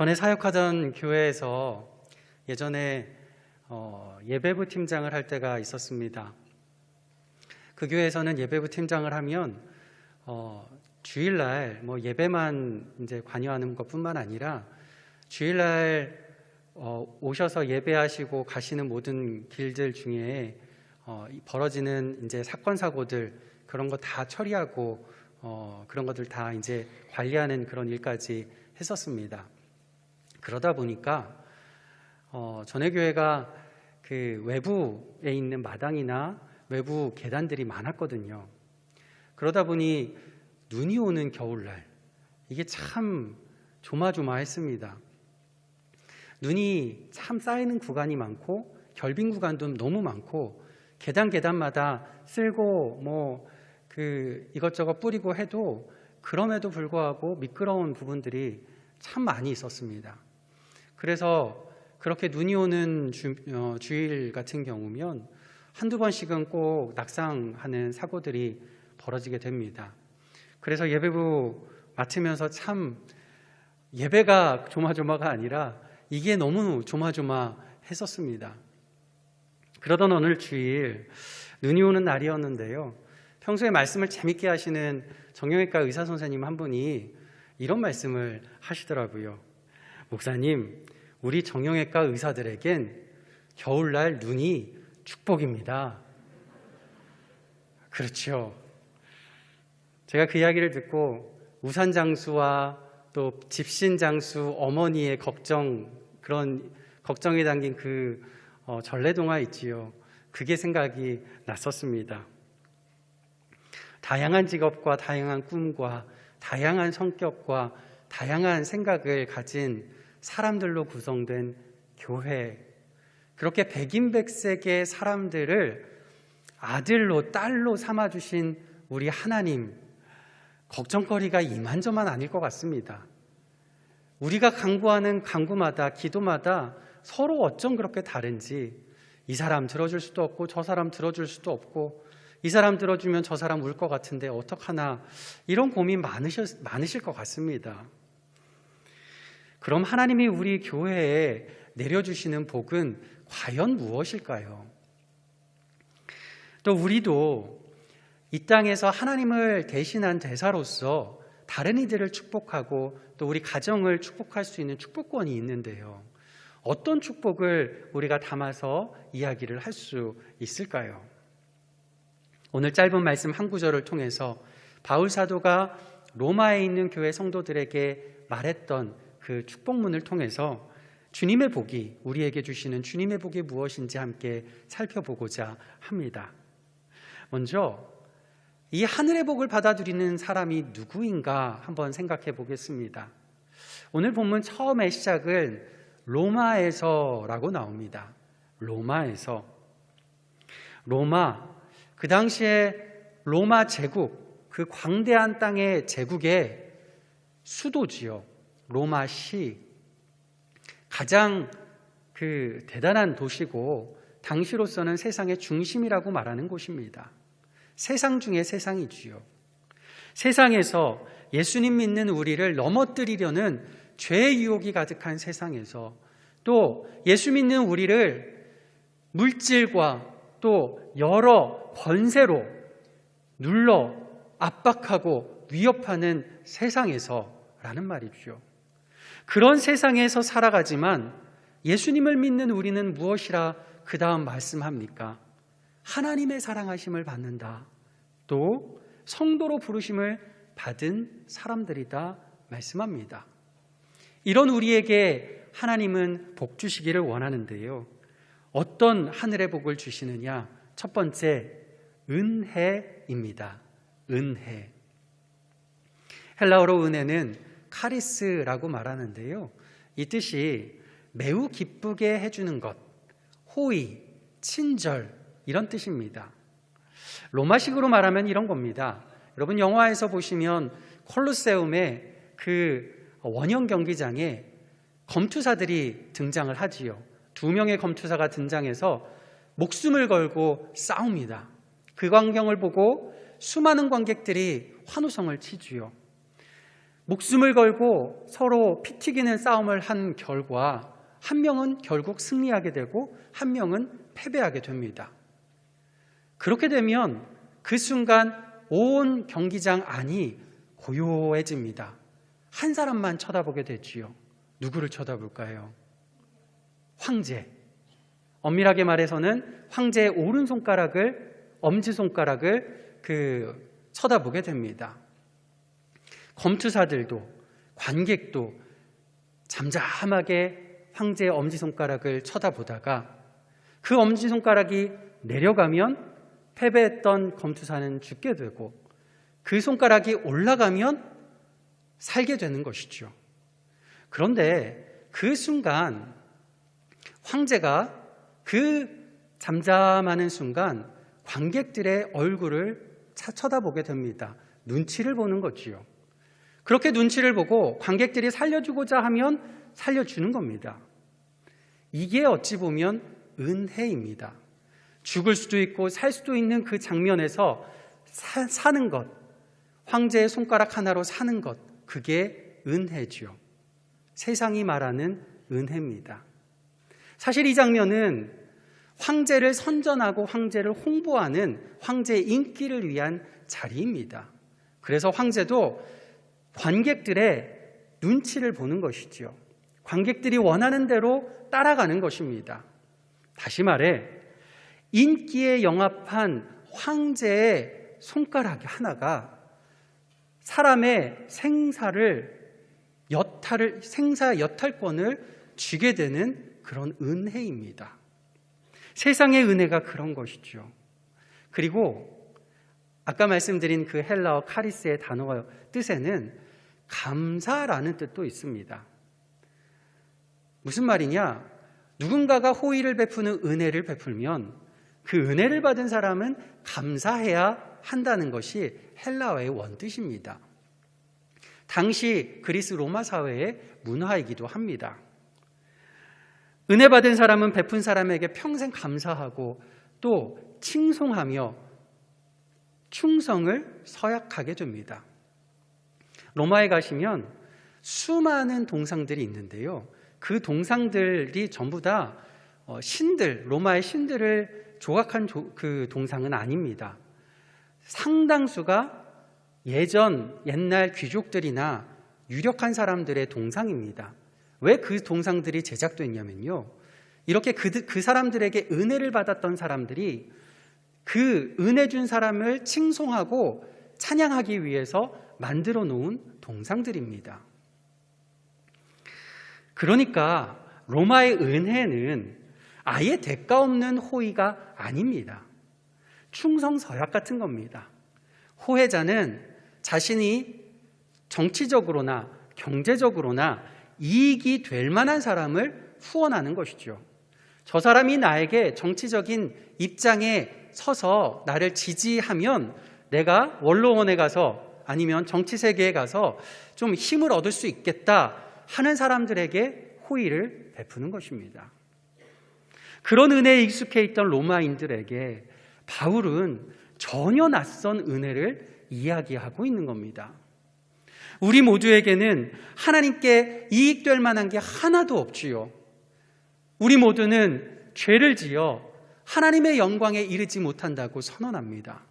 전에 사역하던 교회에서 예전에 어, 예배부 팀장을 할 때가 있었습니다. 그 교회에서는 예배부 팀장을 하면 어, 주일날 뭐 예배만 이제 관여하는 것뿐만 아니라 주일날 어, 오셔서 예배하시고 가시는 모든 길들 중에 어, 이 벌어지는 이제 사건 사고들 그런 거 다 처리하고 어, 그런 것들 다 이제 관리하는 그런 일까지 했었습니다. 그러다 보니까 어, 전에 교회가 그 외부에 있는 마당이나 외부 계단들이 많았거든요. 그러다 보니 눈이 오는 겨울날 이게 참 조마조마했습니다. 눈이 참 쌓이는 구간이 많고 결빙 구간도 너무 많고 계단 계단마다 쓸고 뭐 그 이것저것 뿌리고 해도 그럼에도 불구하고 미끄러운 부분들이 참 많이 있었습니다. 그래서 그렇게 눈이 오는 주, 어, 주일 같은 경우면 한두 번씩은 꼭 낙상하는 사고들이 벌어지게 됩니다. 그래서 예배부 맡으면서 참 예배가 조마조마가 아니라 이게 너무 조마조마했었습니다. 그러던 어느 주일 눈이 오는 날이었는데요. 평소에 말씀을 재밌게 하시는 정형외과 의사 선생님 한 분이 이런 말씀을 하시더라고요. 목사님, 우리 정형외과 의사들에겐 겨울날 눈이 축복입니다. 그렇죠. 제가 그 이야기를 듣고 우산 장수와 또 집신 장수 어머니의 걱정 그런 걱정이 담긴 그 어, 전래동화 있지요. 그게 생각이 났었습니다. 다양한 직업과 다양한 꿈과 다양한 성격과 다양한 생각을 가진 사람들로 구성된 교회. 그렇게 백인백색의 사람들을 아들로, 딸로 삼아 주신 우리 하나님. 걱정거리가 이만저만 아닐 것 같습니다. 우리가 강구하는 강구마다, 기도마다 서로 어쩜 그렇게 다른지 이 사람 들어줄 수도 없고 저 사람 들어줄 수도 없고 이 사람 들어주면 저 사람 울 것 같은데 어떡하나 이런 고민 많으실, 많으실 것 같습니다. 그럼 하나님이 우리 교회에 내려주시는 복은 과연 무엇일까요? 또 우리도 이 땅에서 하나님을 대신한 대사로서 다른 이들을 축복하고 또 우리 가정을 축복할 수 있는 축복권이 있는데요. 어떤 축복을 우리가 담아서 이야기를 할 수 있을까요? 오늘 짧은 말씀 한 구절을 통해서 바울 사도가 로마에 있는 교회 성도들에게 말했던 그 축복문을 통해서 주님의 복이 우리에게 주시는 주님의 복이 무엇인지 함께 살펴보고자 합니다. 먼저 이 하늘의 복을 받아들이는 사람이 누구인가 한번 생각해 보겠습니다. 오늘 본문 처음의 시작은 로마에서라고 나옵니다. 로마에서. 로마, 그 당시에 로마 제국, 그 광대한 땅의 제국의 수도지요. 로마시. 가장 그 대단한 도시고 당시로서는 세상의 중심이라고 말하는 곳입니다. 세상 중에 세상이지요. 세상에서 예수님 믿는 우리를 넘어뜨리려는 죄의 유혹이 가득한 세상에서 또 예수 믿는 우리를 물질과 또 여러 권세로 눌러 압박하고 위협하는 세상에서라는 말이죠. 그런 세상에서 살아가지만 예수님을 믿는 우리는 무엇이라 그 다음 말씀합니까? 하나님의 사랑하심을 받는다. 또 성도로 부르심을 받은 사람들이다 말씀합니다. 이런 우리에게 하나님은 복 주시기를 원하는데요. 어떤 하늘의 복을 주시느냐? 첫 번째, 은혜입니다. 은혜. 헬라어로 은혜는 카리스라고 말하는데요. 이 뜻이 매우 기쁘게 해주는 것, 호의, 친절, 이런 뜻입니다. 로마식으로 말하면 이런 겁니다. 여러분, 영화에서 보시면 콜로세움의 그 원형 경기장에 검투사들이 등장을 하지요. 두 명의 검투사가 등장해서 목숨을 걸고 싸웁니다. 그 광경을 보고 수많은 관객들이 환호성을 치지요. 목숨을 걸고 서로 피 튀기는 싸움을 한 결과 한 명은 결국 승리하게 되고 한 명은 패배하게 됩니다. 그렇게 되면 그 순간 온 경기장 안이 고요해집니다. 한 사람만 쳐다보게 되지요. 누구를 쳐다볼까요? 황제. 엄밀하게 말해서는 황제의 오른손가락을, 엄지손가락을 그 쳐다보게 됩니다. 검투사들도, 관객도 잠잠하게 황제의 엄지손가락을 쳐다보다가 그 엄지손가락이 내려가면 패배했던 검투사는 죽게 되고 그 손가락이 올라가면 살게 되는 것이죠. 그런데 그 순간 황제가 그 잠잠하는 순간 관객들의 얼굴을 쳐다보게 됩니다. 눈치를 보는 거지요. 그렇게 눈치를 보고 관객들이 살려주고자 하면 살려주는 겁니다. 이게 어찌 보면 은혜입니다. 죽을 수도 있고 살 수도 있는 그 장면에서 사, 사는 것, 황제의 손가락 하나로 사는 것, 그게 은혜죠. 세상이 말하는 은혜입니다. 사실 이 장면은 황제를 선전하고 황제를 홍보하는 황제의 인기를 위한 자리입니다. 그래서 황제도 관객들의 눈치를 보는 것이지요. 관객들이 원하는 대로 따라가는 것입니다. 다시 말해, 인기에 영합한 황제의 손가락 하나가 사람의 생사를 여탈을 생사 여탈권을 쥐게 되는 그런 은혜입니다. 세상의 은혜가 그런 것이죠. 그리고 아까 말씀드린 그 헬라어 카리스의 단어의 뜻에는 감사라는 뜻도 있습니다. 무슨 말이냐? 누군가가 호의를 베푸는 은혜를 베풀면 그 은혜를 받은 사람은 감사해야 한다는 것이 헬라어의 원뜻입니다. 당시 그리스 로마 사회의 문화이기도 합니다. 은혜 받은 사람은 베푼 사람에게 평생 감사하고 또 칭송하며 충성을 서약하게 됩니다. 로마에 가시면 수많은 동상들이 있는데요. 그 동상들이 전부 다 어, 신들, 로마의 신들을 조각한 그 동상은 아닙니다. 상당수가 예전 옛날 귀족들이나 유력한 사람들의 동상입니다. 왜 그 동상들이 제작됐냐면요. 이렇게 그, 그 사람들에게 은혜를 받았던 사람들이 그 은혜 준 사람을 칭송하고 찬양하기 위해서 만들어 놓은 동상들입니다. 그러니까 로마의 은혜는 아예 대가 없는 호의가 아닙니다. 충성 서약 같은 겁니다. 호혜자는 자신이 정치적으로나 경제적으로나 이익이 될 만한 사람을 후원하는 것이죠. 저 사람이 나에게 정치적인 입장에 서서 나를 지지하면 내가 원로원에 가서 아니면 정치 세계에 가서 좀 힘을 얻을 수 있겠다 하는 사람들에게 호의를 베푸는 것입니다. 그런 은혜에 익숙해 있던 로마인들에게 바울은 전혀 낯선 은혜를 이야기하고 있는 겁니다. 우리 모두에게는 하나님께 이익될 만한 게 하나도 없지요. 우리 모두는 죄를 지어 하나님의 영광에 이르지 못한다고 선언합니다.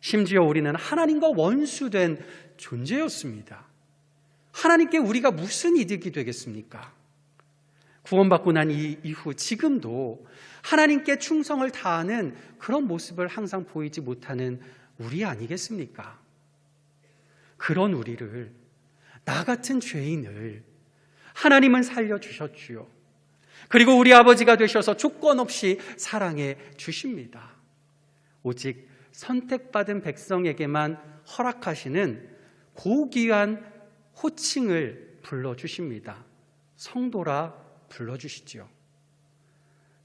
심지어 우리는 하나님과 원수된 존재였습니다. 하나님께 우리가 무슨 이득이 되겠습니까? 구원받고 난 이후 지금도 하나님께 충성을 다하는 그런 모습을 항상 보이지 못하는 우리 아니겠습니까? 그런 우리를, 나 같은 죄인을 하나님은 살려주셨지요. 그리고 우리 아버지가 되셔서 조건 없이 사랑해 주십니다. 오직 선택받은 백성에게만 허락하시는 고귀한 호칭을 불러주십니다. 성도라 불러주시지요.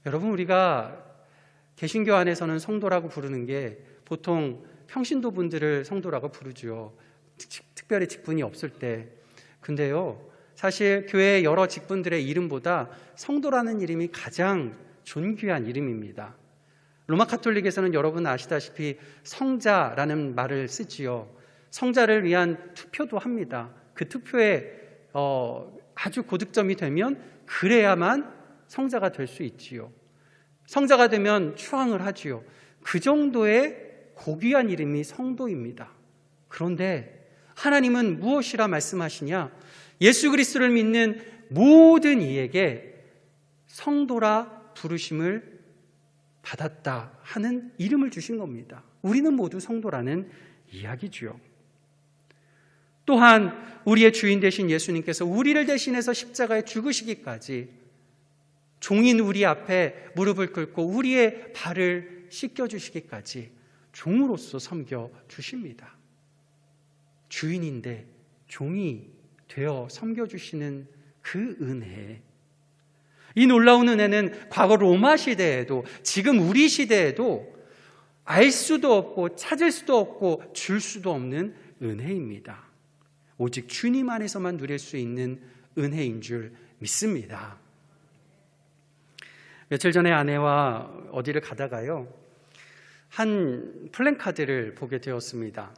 여러분, 우리가 개신교 안에서는 성도라고 부르는 게 보통 평신도 분들을 성도라고 부르죠. 특별히 직분이 없을 때. 근데요, 사실 교회 여러 직분들의 이름보다 성도라는 이름이 가장 존귀한 이름입니다. 로마 카톨릭에서는 여러분 아시다시피 성자라는 말을 쓰지요. 성자를 위한 투표도 합니다. 그 투표에 어, 아주 고득점이 되면 그래야만 성자가 될 수 있지요. 성자가 되면 추앙을 하지요. 그 정도의 고귀한 이름이 성도입니다. 그런데 하나님은 무엇이라 말씀하시냐? 예수 그리스도를 믿는 모든 이에게 성도라 부르심을 받았다 하는 이름을 주신 겁니다. 우리는 모두 성도라는 이야기지요. 또한 우리의 주인 되신 예수님께서 우리를 대신해서 십자가에 죽으시기까지 종인 우리 앞에 무릎을 꿇고 우리의 발을 씻겨 주시기까지 종으로서 섬겨 주십니다. 주인인데 종이 되어 섬겨 주시는 그 은혜. 이 놀라운 은혜는 과거 로마 시대에도 지금 우리 시대에도 알 수도 없고 찾을 수도 없고 줄 수도 없는 은혜입니다. 오직 주님 안에서만 누릴 수 있는 은혜인 줄 믿습니다. 며칠 전에 아내와 어디를 가다가요, 한 플랜카드를 보게 되었습니다.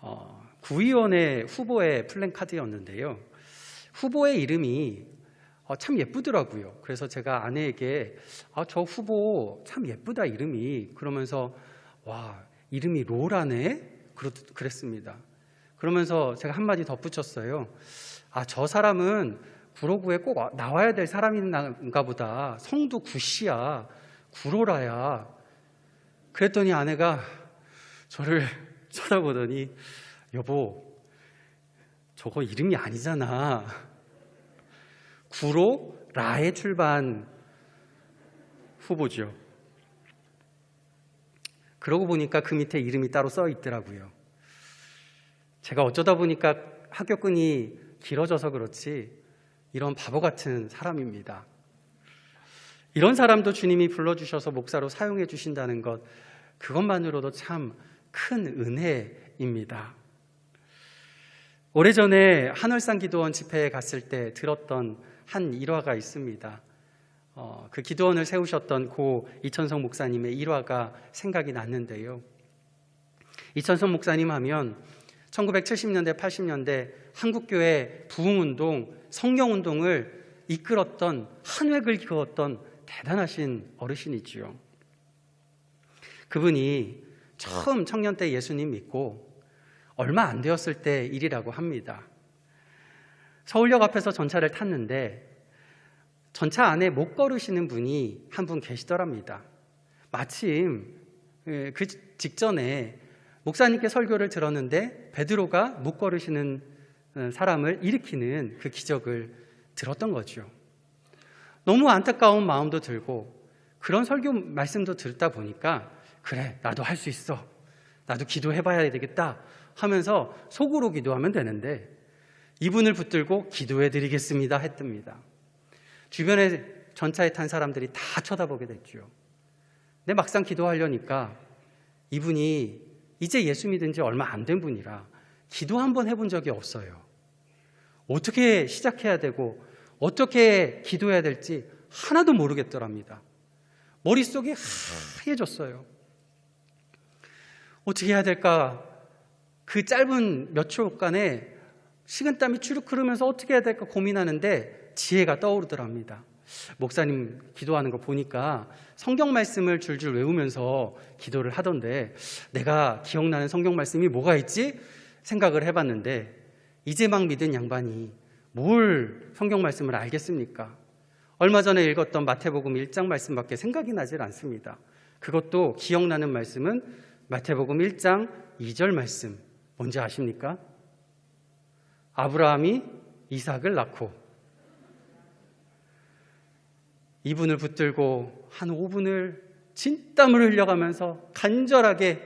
어, 구의원의 후보의 플랜카드였는데요. 후보의 이름이 어, 참 예쁘더라고요. 그래서 제가 아내에게 아, 저 후보 참 예쁘다 이름이 그러면서 와 이름이 로라네 그랬습니다. 그러면서 제가 한마디 덧붙였어요. 아, 저 사람은 구로구에 꼭 나와야 될 사람인가 보다. 성도 구씨야. 구로라야. 그랬더니 아내가 저를 쳐다보더니 여보, 저거 이름이 아니잖아. 구로 라의 출반 후보죠. 그러고 보니까 그 밑에 이름이 따로 써 있더라고요. 제가 어쩌다 보니까 학교끈이 길어져서 그렇지 이런 바보 같은 사람입니다. 이런 사람도 주님이 불러주셔서 목사로 사용해 주신다는 것, 그것만으로도 참 큰 은혜입니다. 오래전에 한월산 기도원 집회에 갔을 때 들었던 한 일화가 있습니다. 어, 그 기도원을 세우셨던 고 이천성 목사님의 일화가 생각이 났는데요. 이천성 목사님 하면 1970년대, 80년대 한국교회 부흥운동, 성경운동을 이끌었던 한 획을 그었던 대단하신 어르신이지요. 그분이 처음 청년 때 예수님 믿고 얼마 안 되었을 때 일이라고 합니다. 서울역 앞에서 전차를 탔는데 전차 안에 못 걸으시는 분이 한 분 계시더랍니다. 마침 예, 그 직전에 목사님께 설교를 들었는데 베드로가 못 걸으시는 어, 사람을 일으키는 그 기적을 들었던 거죠. 너무 안타까운 마음도 들고 그런 설교 말씀도 듣다 보니까 그래 나도 할 수 있어 나도 기도해봐야 되겠다 하면서 속으로 기도하면 되는데 이분을 붙들고 기도해 드리겠습니다 했답니다. 주변에 전차에 탄 사람들이 다 쳐다보게 됐죠. 근데 막상 기도하려니까 이분이 이제 예수 믿은 지 얼마 안 된 분이라 기도 한번 해본 적이 없어요. 어떻게 시작해야 되고 어떻게 기도해야 될지 하나도 모르겠더랍니다. 머릿속이 하얘졌어요. 어떻게 해야 될까? 그 짧은 몇 초간에 식은땀이 주룩 흐르면서 어떻게 해야 될까 고민하는데 지혜가 떠오르더랍니다. 목사님 기도하는 거 보니까 성경 말씀을 줄줄 외우면서 기도를 하던데 내가 기억나는 성경 말씀이 뭐가 있지? 생각을 해봤는데 이제 막 믿은 양반이 뭘 성경 말씀을 알겠습니까? 얼마 전에 읽었던 마태복음 1장 말씀밖에 생각이 나질 않습니다. 그것도 기억나는 말씀은 마태복음 1장 2절 말씀. 뭔지 아십니까? 아브라함이 이삭을 낳고 이분을 붙들고 한 5분을 진땀을 흘려가면서 간절하게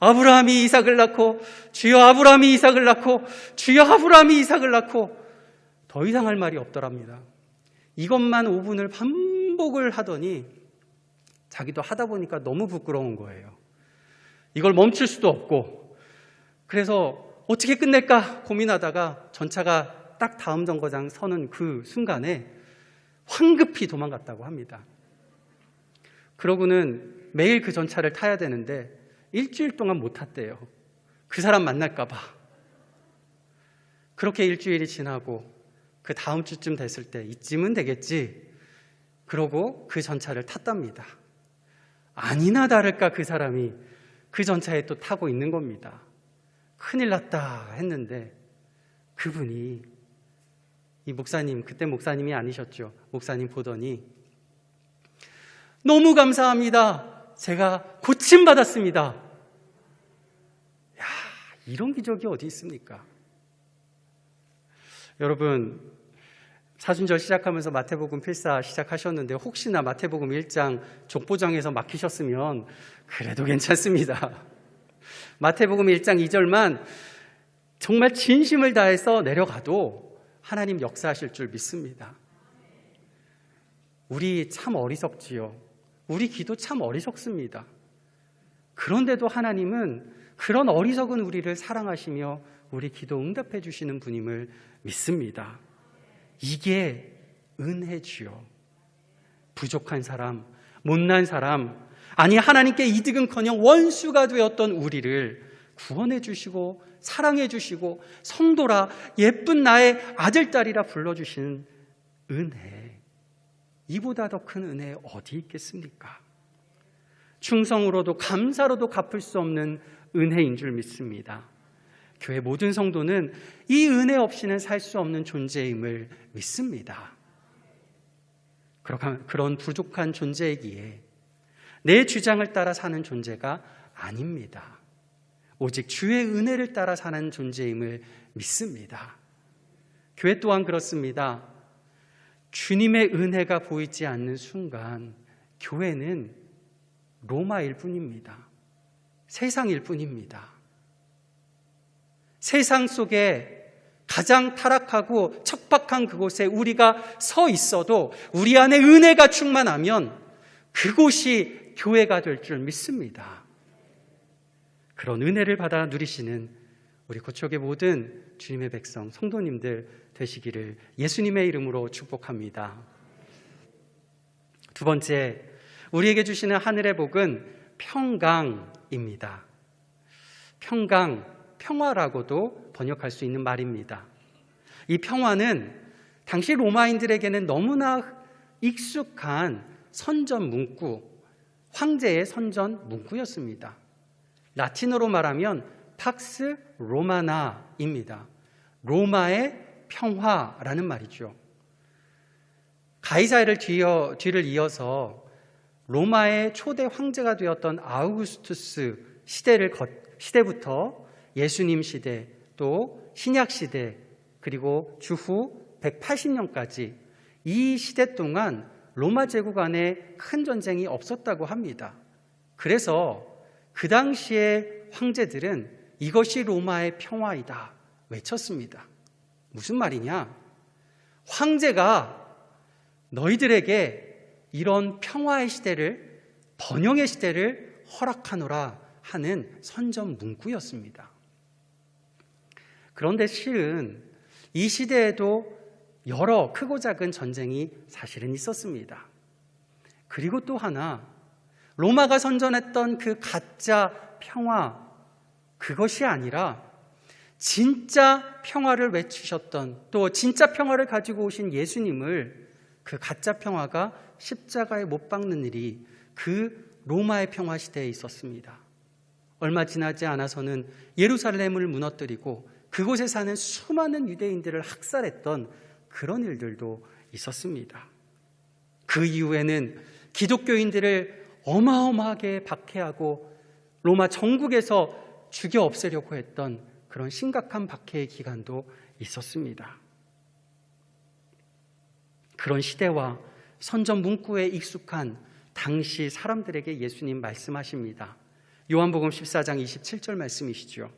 아브라함이 이삭을 낳고 주여 아브라함이 이삭을 낳고 주여 아브라함이 이삭을 낳고 더 이상 할 말이 없더랍니다. 이것만 5분을 반복을 하더니 자기도 하다 보니까 너무 부끄러운 거예요. 이걸 멈출 수도 없고 그래서 어떻게 끝낼까 고민하다가 전차가 딱 다음 정거장 서는 그 순간에 황급히 도망갔다고 합니다. 그러고는 매일 그 전차를 타야 되는데 일주일 동안 못 탔대요. 그 사람 만날까봐. 그렇게 일주일이 지나고 그 다음 주쯤 됐을 때 이쯤은 되겠지. 그러고 그 전차를 탔답니다. 아니나 다를까 그 사람이 그 전차에 또 타고 있는 겁니다. 큰일 났다 했는데 그분이 이 목사님, 그때 목사님이 아니셨죠. 목사님 보더니 너무 감사합니다. 제가 고침받았습니다. 야, 이런 기적이 어디 있습니까? 여러분, 사순절 시작하면서 마태복음 필사 시작하셨는데 혹시나 마태복음 1장 족보정에서 막히셨으면 그래도 괜찮습니다. 마태복음 1장 2절만 정말 진심을 다해서 내려가도 하나님 역사하실 줄 믿습니다. 우리 참 어리석지요. 우리 기도 참 어리석습니다. 그런데도 하나님은 그런 어리석은 우리를 사랑하시며 우리 기도 응답해 주시는 분임을 믿습니다. 이게 은혜지요. 부족한 사람, 못난 사람, 아니 하나님께 이득은커녕 원수가 되었던 우리를 구원해 주시고 사랑해 주시고 성도라 예쁜 나의 아들 딸이라 불러 주시는 은혜. 이보다 더 큰 은혜 어디 있겠습니까? 충성으로도 감사로도 갚을 수 없는 은혜인 줄 믿습니다. 교회 모든 성도는 이 은혜 없이는 살 수 없는 존재임을 믿습니다. 그런 부족한 존재이기에 내 주장을 따라 사는 존재가 아닙니다. 오직 주의 은혜를 따라 사는 존재임을 믿습니다. 교회 또한 그렇습니다. 주님의 은혜가 보이지 않는 순간 교회는 로마일 뿐입니다. 세상일 뿐입니다. 세상 속에 가장 타락하고 척박한 그곳에 우리가 서 있어도 우리 안에 은혜가 충만하면 그곳이 교회가 될 줄 믿습니다. 그런 은혜를 받아 누리시는 우리 고척의 모든 주님의 백성, 성도님들 되시기를 예수님의 이름으로 축복합니다. 두 번째, 우리에게 주시는 하늘의 복은 평강입니다. 평강, 평화라고도 번역할 수 있는 말입니다. 이 평화는 당시 로마인들에게는 너무나 익숙한 선전 문구, 황제의 선전 문구였습니다. 라틴어로 말하면 팍스 로마나입니다. 로마의 평화라는 말이죠. 가이사를 뒤어, 뒤를 이어서 로마의 초대 황제가 되었던 아우구스투스 시대를 시대부터 예수님 시대, 또 신약 시대, 그리고 주후 180년까지 이 시대 동안 로마 제국 안에 큰 전쟁이 없었다고 합니다. 그래서 그 당시에 황제들은 이것이 로마의 평화이다 외쳤습니다. 무슨 말이냐? 황제가 너희들에게 이런 평화의 시대를 번영의 시대를 허락하노라 하는 선전 문구였습니다. 그런데 실은 이 시대에도 여러 크고 작은 전쟁이 사실은 있었습니다. 그리고 또 하나, 로마가 선전했던 그 가짜 평화, 그것이 아니라 진짜 평화를 외치셨던 또 진짜 평화를 가지고 오신 예수님을 그 가짜 평화가 십자가에 못 박는 일이 그 로마의 평화 시대에 있었습니다. 얼마 지나지 않아서는 예루살렘을 무너뜨리고 그곳에 사는 수많은 유대인들을 학살했던 그런 일들도 있었습니다. 그 이후에는 기독교인들을 어마어마하게 박해하고 로마 전국에서 죽여 없애려고 했던 그런 심각한 박해의 기간도 있었습니다. 그런 시대와 선전 문구에 익숙한 당시 사람들에게 예수님 말씀하십니다. 요한복음 14장 27절 말씀이시죠.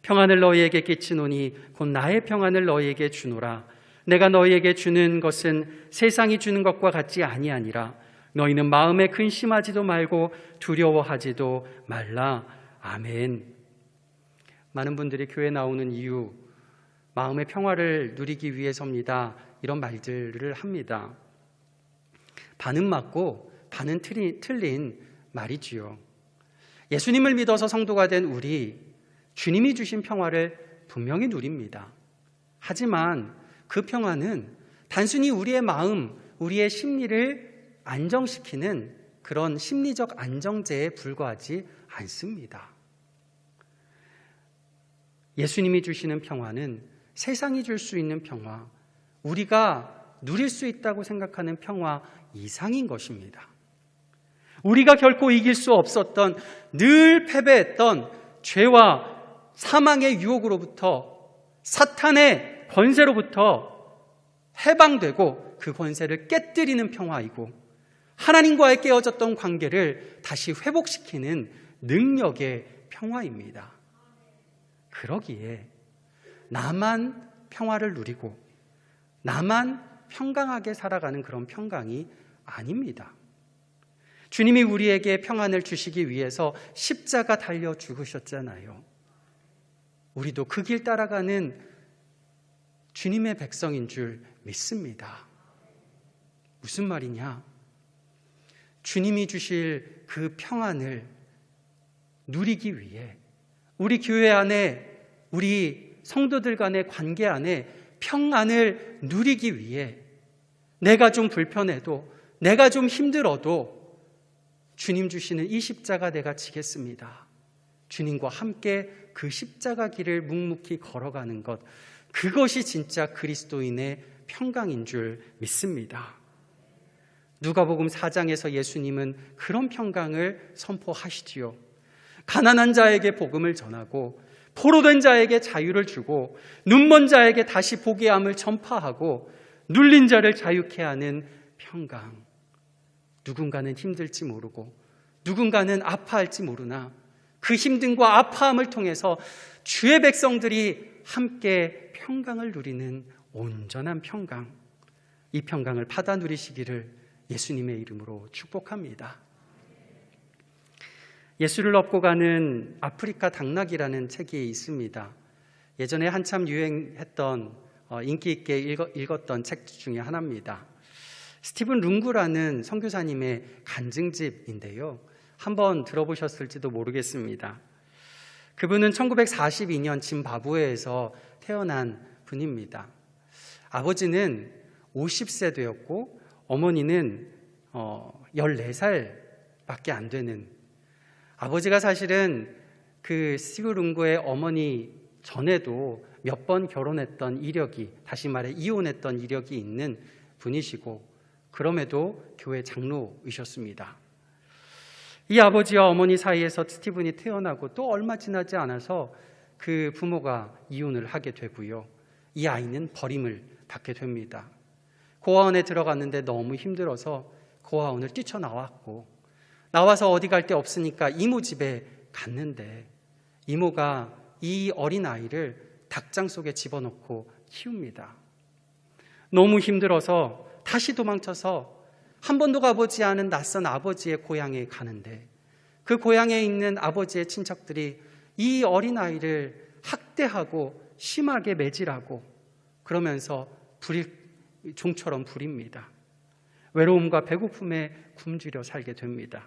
평안을 너희에게 끼치노니 곧 나의 평안을 너희에게 주노라. 내가 너희에게 주는 것은 세상이 주는 것과 같지 아니하니라. 너희는 마음에 근심하지도 말고 두려워하지도 말라. 아멘. 많은 분들이 교회 나오는 이유, 마음의 평화를 누리기 위해서입니다. 이런 말들을 합니다. 반은 맞고 반은 틀린 말이지요. 예수님을 믿어서 성도가 된 우리, 주님이 주신 평화를 분명히 누립니다. 하지만 그 평화는 단순히 우리의 마음, 우리의 심리를 안정시키는 그런 심리적 안정제에 불과하지 않습니다. 예수님이 주시는 평화는 세상이 줄 수 있는 평화, 우리가 누릴 수 있다고 생각하는 평화 이상인 것입니다. 우리가 결코 이길 수 없었던 늘 패배했던 죄와 사망의 유혹으로부터 사탄의 권세로부터 해방되고 그 권세를 깨뜨리는 평화이고 하나님과의 깨어졌던 관계를 다시 회복시키는 능력의 평화입니다. 그러기에 나만 평화를 누리고 나만 평강하게 살아가는 그런 평강이 아닙니다. 주님이 우리에게 평안을 주시기 위해서 십자가 달려 죽으셨잖아요. 우리도 그 길 따라가는 주님의 백성인 줄 믿습니다. 무슨 말이냐? 주님이 주실 그 평안을 누리기 위해 우리 교회 안에 우리 성도들 간의 관계 안에 평안을 누리기 위해 내가 좀 불편해도 내가 좀 힘들어도 주님 주시는 이 십자가 내가 지겠습니다. 주님과 함께 그 십자가 길을 묵묵히 걸어가는 것 그것이 진짜 그리스도인의 평강인 줄 믿습니다. 누가복음 4장에서 예수님은 그런 평강을 선포하시지요. 가난한 자에게 복음을 전하고 포로된 자에게 자유를 주고 눈먼 자에게 다시 보게 함을 전파하고 눌린 자를 자유케 하는 평강. 누군가는 힘들지 모르고 누군가는 아파할지 모르나 그 힘듦과 아파함을 통해서 주의 백성들이 함께 평강을 누리는 온전한 평강. 이 평강을 받아 누리시기를 예수님의 이름으로 축복합니다. 예수를 업고 가는 아프리카 당나귀라는 책이 있습니다. 예전에 한참 유행했던 어, 인기 있게 읽었던 책 중에 하나입니다. 스티븐 룽구라는 선교사님의 간증집인데요. 한번 들어보셨을지도 모르겠습니다. 그분은 1942년 짐바브웨에서 태어난 분입니다. 아버지는 50세 되었고 어머니는 14살밖에 안 되는 아버지가 사실은 그 시그룽구의 어머니 전에도 몇 번 결혼했던 이력이 다시 말해 이혼했던 이력이 있는 분이시고 그럼에도 교회 장로이셨습니다. 이 아버지와 어머니 사이에서 스티븐이 태어나고 또 얼마 지나지 않아서 그 부모가 이혼을 하게 되고요. 이 아이는 버림을 받게 됩니다. 고아원에 들어갔는데 너무 힘들어서 고아원을 뛰쳐나왔고 나와서 어디 갈 데 없으니까 이모 집에 갔는데 이모가 이 어린 아이를 닭장 속에 집어넣고 키웁니다. 너무 힘들어서 다시 도망쳐서 한 번도 가보지 않은 낯선 아버지의 고향에 가는데 그 고향에 있는 아버지의 친척들이 이 어린 아이를 학대하고 심하게 매질하고 그러면서 불 종처럼 부립니다. 외로움과 배고픔에 굶주려 살게 됩니다.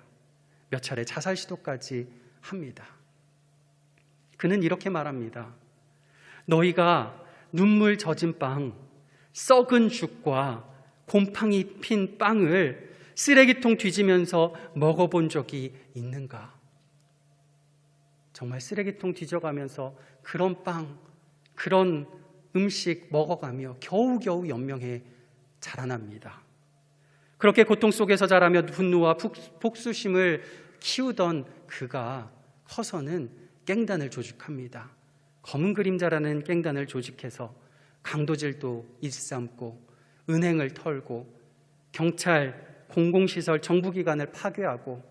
몇 차례 자살 시도까지 합니다. 그는 이렇게 말합니다. 너희가 눈물 젖은 빵, 썩은 죽과 곰팡이 핀 빵을 쓰레기통 뒤지면서 먹어본 적이 있는가? 정말 쓰레기통 뒤져가면서 그런 빵, 그런 음식 먹어가며 겨우겨우 연명해 자라납니다. 그렇게 고통 속에서 자라며 분노와 복수심을 키우던 그가 커서는 깽단을 조직합니다. 검은 그림자라는 깽단을 조직해서 강도질도 일삼고 은행을 털고 경찰, 공공시설, 정부기관을 파괴하고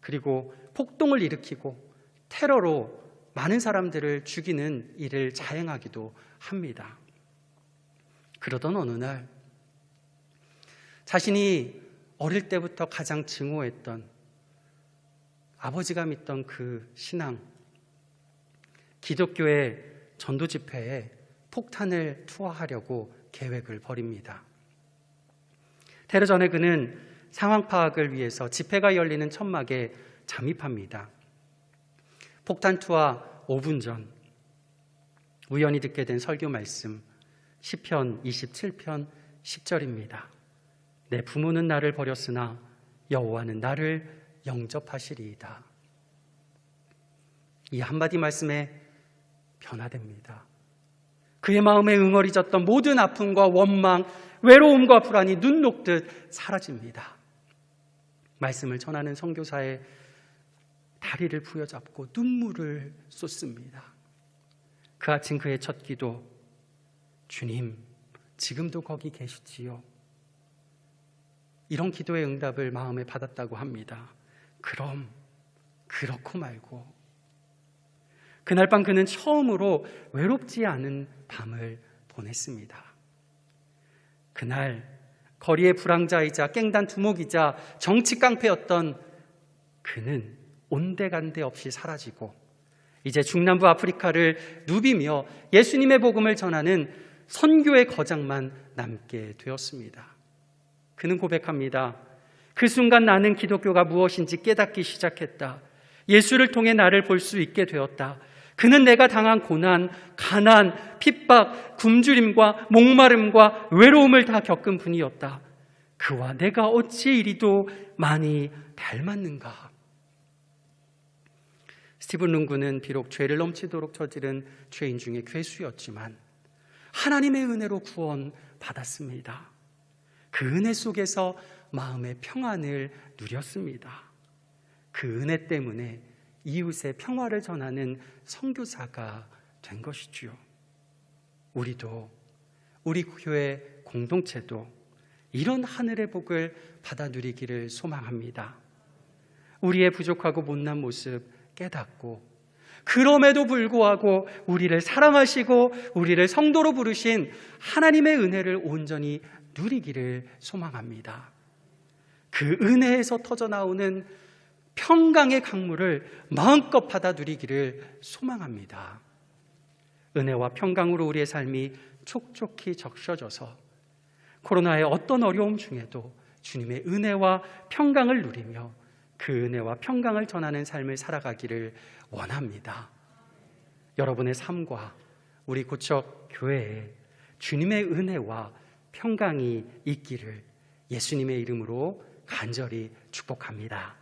그리고 폭동을 일으키고 테러로 많은 사람들을 죽이는 일을 자행하기도 합니다. 그러던 어느 날 자신이 어릴 때부터 가장 증오했던 아버지가 믿던 그 신앙, 기독교의 전도 집회에 폭탄을 투하하려고 계획을 벌입니다. 테러 전에 그는 상황 파악을 위해서 집회가 열리는 천막에 잠입합니다. 폭탄 투하 5분 전 우연히 듣게 된 설교 말씀 시편 27편 10절입니다. 내 부모는 나를 버렸으나 여호와는 나를 영접하시리이다. 이 한마디 말씀에 변화됩니다. 그의 마음에 응어리졌던 모든 아픔과 원망, 외로움과 불안이 눈 녹듯 사라집니다. 말씀을 전하는 선교사의 다리를 부여잡고 눈물을 쏟습니다. 그 아침 그의 첫 기도, 주님, 지금도 거기 계시지요. 이런 기도의 응답을 마음에 받았다고 합니다. 그럼, 그렇고 말고. 그날 밤 그는 처음으로 외롭지 않은 밤을 보냈습니다. 그날 거리의 불황자이자 깽단 두목이자 정치 깡패였던 그는 온데간데 없이 사라지고 이제 중남부 아프리카를 누비며 예수님의 복음을 전하는 선교의 거장만 남게 되었습니다. 그는 고백합니다. 그 순간 나는 기독교가 무엇인지 깨닫기 시작했다. 예수를 통해 나를 볼 수 있게 되었다. 그는 내가 당한 고난, 가난, 핍박, 굶주림과 목마름과 외로움을 다 겪은 분이었다. 그와 내가 어찌 이리도 많이 닮았는가? 스티븐 룽구는 비록 죄를 넘치도록 저지른 죄인 중에 괴수였지만 하나님의 은혜로 구원 받았습니다. 그 은혜 속에서 마음의 평안을 누렸습니다. 그 은혜 때문에 이웃의 평화를 전하는 선교사가 된 것이지요. 우리도 우리 교회 공동체도 이런 하늘의 복을 받아 누리기를 소망합니다. 우리의 부족하고 못난 모습 깨닫고 그럼에도 불구하고 우리를 사랑하시고 우리를 성도로 부르신 하나님의 은혜를 온전히 누리기를 소망합니다. 그 은혜에서 터져 나오는 평강의 강물을 마음껏 받아 누리기를 소망합니다. 은혜와 평강으로 우리의 삶이 촉촉히 적셔져서 코로나의 어떤 어려움 중에도 주님의 은혜와 평강을 누리며 그 은혜와 평강을 전하는 삶을 살아가기를 원합니다. 여러분의 삶과 우리 고척 교회에 주님의 은혜와 평강이 있기를 예수님의 이름으로 간절히 축복합니다.